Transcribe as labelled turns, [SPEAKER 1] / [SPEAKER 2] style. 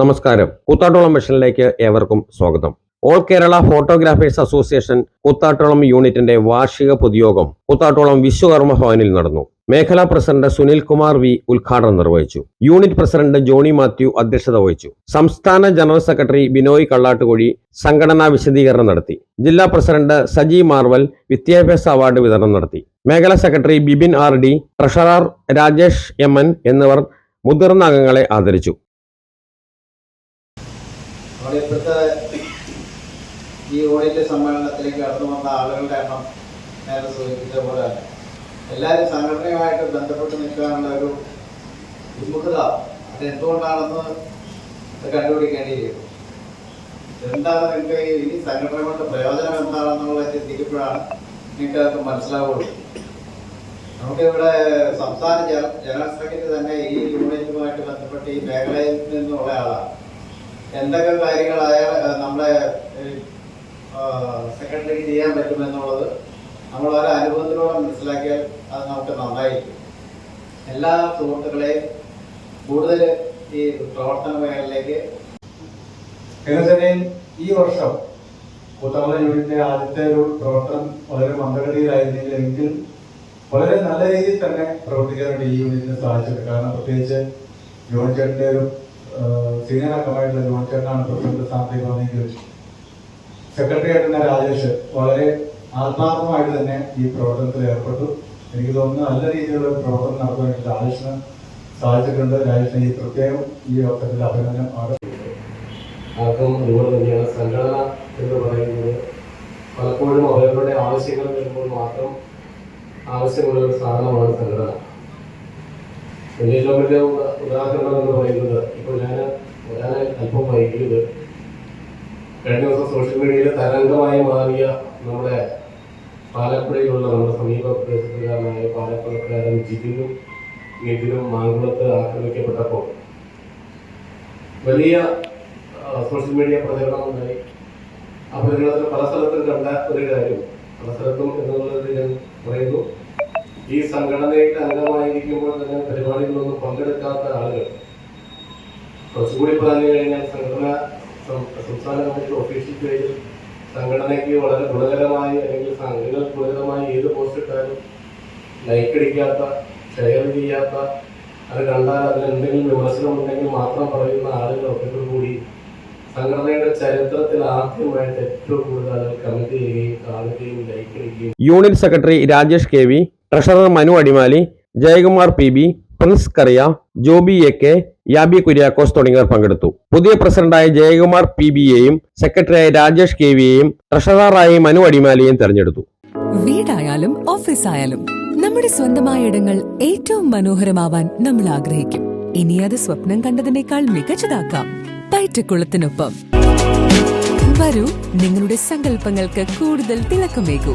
[SPEAKER 1] നമസ്കാരം. കൂത്താട്ടോളം മിഷനിലേക്ക് ഏവർക്കും സ്വാഗതം. All Kerala photographers association Koothattukulam യൂണിറ്റിന്റെ വാർഷിക പൊതുയോഗം കൂത്താട്ടോളം വിശ്വകർമ്മ ഭവനിൽ നടന്നു. മേഖലാ പ്രസിഡന്റ് സുനിൽ കുമാർ വി ഉദ്ഘാടനം നിർവഹിച്ചു. യൂണിറ്റ് പ്രസിഡന്റ് ജോണി മാത്യു അധ്യക്ഷത വഹിച്ചു. സംസ്ഥാന ജനറൽ സെക്രട്ടറി ബിനോയ് കള്ളാട്ടുകുഴി സംഘടനാ വിശദീകരണം നടത്തി. ജില്ലാ പ്രസിഡന്റ് സജി മാർവൽ വിദ്യാഭ്യാസ അവാർഡ് വിതരണം നടത്തി. മേഖലാ secretary Bibin R D treasurer Rajesh M എന്നിവർ മുതിർന്ന അംഗങ്ങളെ ആദരിച്ചു.
[SPEAKER 2] നമ്മുടെ ഇപ്പോഴത്തെ ഈ ഓഡിറ്റ് സമ്മേളനത്തിലേക്ക് കടന്നു വന്ന ആളുകളുടെ എണ്ണം നേരെ സൂചിപ്പിച്ച പോലെ എല്ലാവരും സംഘടനയുമായിട്ട് ബന്ധപ്പെട്ട് നിൽക്കാനുള്ള ഒരു വിമുഖത അത് എന്തുകൊണ്ടാണെന്ന് കണ്ടുപിടിക്കേണ്ടിയിരിക്കും എന്താണ് നിങ്ങൾക്ക് ഈ സംഘടന കൊണ്ട് പ്രയോജനം എന്താണെന്നുള്ളത് ചിന്തിക്കുമ്പോഴാണ് നിങ്ങൾക്ക് അതൊക്കെ മനസ്സിലാവുള്ളൂ. നമുക്കിവിടെ സംസ്ഥാന ജന ജനറൽ സെക്രട്ടറി തന്നെ ഈ യൂണിറ്റുമായിട്ട് ബന്ധപ്പെട്ട് ഈ മേഖലയിൽ നിന്നുള്ള ആളാണ്. എന്തൊക്കെ കാര്യങ്ങൾ നമ്മളെ സെക്രട്ടറിക്ക് ചെയ്യാൻ പറ്റുമെന്നുള്ളത് നമ്മൾ ഓരോ അനുഭവത്തിലൂടെ മനസ്സിലാക്കിയാൽ അത് നമുക്ക് നന്നായിരിക്കും. എല്ലാ സുഹൃത്തുക്കളെയും കൂടുതൽ ഈ പ്രവർത്തന മേഖലയിലേക്ക്
[SPEAKER 3] എന്നുവെച്ചാൽ ഈ വർഷം കൂത്തമല യൂണിറ്റിന്റെ ആദ്യത്തെ ഒരു പ്രവർത്തനം വളരെ മന്ദഗതിയിലായിരുന്നെങ്കിൽ എങ്കിൽ വളരെ നല്ല രീതിയിൽ തന്നെ പ്രവർത്തിക്കാനായിട്ട് ഈ യൂണിറ്റിന് സാധിച്ചിട്ടുണ്ട് കാരണം പ്രത്യേകിച്ച് ചേട്ടന്റെ ഒരു സീനിയർ അംഗമായിട്ടുള്ള ജോൺ ചേട്ടനാണ് പ്രസിഡന്റ് സ്ഥാനത്തേക്ക് വന്നെങ്കിൽ സെക്രട്ടറി ആയിട്ടുള്ള രാജേഷ് വളരെ ആത്മാർത്ഥമായിട്ട് തന്നെ ഈ പ്രവർത്തനത്തിൽ ഏർപ്പെട്ടു. എനിക്ക് തോന്നുന്നു നല്ല രീതിയിലുള്ള പ്രവർത്തനം നടത്താൻ രാജേഷിന് സാധിച്ചിട്ടുണ്ട്. രാജേഷിന് ഈ പ്രത്യേകം ഈ അവസരത്തിൽ അഭിനന്ദനം
[SPEAKER 4] ആർക്കും സംഘടന എന്ന് പറയുന്നത് പലപ്പോഴും അവരുടെ ആവശ്യങ്ങൾ വരുമ്പോൾ മാത്രം ആവശ്യമുള്ള ഒരു സാധനമാണ് സംഘടന. വലിയ ഉദാ- ഉദാഹരണം എന്ന് പറയുന്നത് ഇപ്പോൾ ഞാൻ ഞാൻ അല്പം വൈകിയത് കഴിഞ്ഞ ദിവസം സോഷ്യൽ മീഡിയയിൽ തരംഗമായി മാറിയ നമ്മുടെ പാലപ്പുഴയിലുള്ള നമ്മുടെ സമീപ പ്രദേശത്തുകാരനായ പാലപ്പുഴക്കാരൻ ജിതിനും നിതിനും മാങ്കുളത്ത് ആക്രമിക്കപ്പെട്ടപ്പോൾ വലിയ സോഷ്യൽ മീഡിയ പ്രചരണം ഉണ്ടായി. ആ പ്രചരണത്തിൽ പല സ്ഥലത്തും കണ്ട ഒരു കാര്യം പല സ്ഥലത്തും എന്നുള്ളത് ഞാൻ പറയുന്നു. ഈ സംഘടനയുടെ അംഗമായിരിക്കുമ്പോൾ തന്നെ പരിപാടികളൊന്നും പങ്കെടുക്കാത്ത ആളുകൾ. കുറച്ചുകൂടി പറഞ്ഞു കഴിഞ്ഞാൽ സംഘടന സംസ്ഥാന കമ്മിറ്റി ഒഫീഷ്യൽ പേജിൽ സംഘടനയ്ക്ക് വളരെ ഗുണകരമായി അല്ലെങ്കിൽ സംഘടന ഗുണകരമായി ഏത് പോസ്റ്റ് ഇട്ടാലും ലൈക്ക് അടിക്കാത്ത ഷെയർ ചെയ്യാത്ത അത് കണ്ടാൽ അതിൽ എന്തെങ്കിലും വിമർശനം ഉണ്ടെങ്കിൽ മാത്രം പറയുന്ന ആളുകളൊക്കെ കൂടി സംഘടനയുടെ ചരിത്രത്തിൽ ആദ്യമായിട്ട് ഏറ്റവും കൂടുതൽ കമ്മിറ്റി ചെയ്യുകയും കാണുകയും ലൈക്കടിക്കുകയും
[SPEAKER 1] union secretary Rajesh K V treasurer Manu Adimali Jayakumar P B Prince Kariya Joby A K Yabi Kuriakose തുടങ്ങിയവർ പങ്കെടുത്തു. പുതിയ പ്രസിഡന്റായ ജയകുമാർ പി ബിയെയും സെക്രട്ടറിയായ രാജേഷ് കെ വിയെയും ട്രഷററായി മനു അടിമാലിയെയും തെരഞ്ഞെടുത്തു.
[SPEAKER 5] വീടായാലും ഓഫീസായാലും നമ്മുടെ സ്വന്തമായ ഇടങ്ങൾ ഏറ്റവും മനോഹരമാവാൻ നമ്മൾ ആഗ്രഹിക്കും. ഇനി അത് സ്വപ്നം കണ്ടതിനേക്കാൾ മികച്ചതാക്കാം. പയറ്റക്കുളത്തിനൊപ്പം വരൂ നിങ്ങളുടെ സങ്കല്പങ്ങൾക്ക് കൂടുതൽ തിളക്കമേകൂ.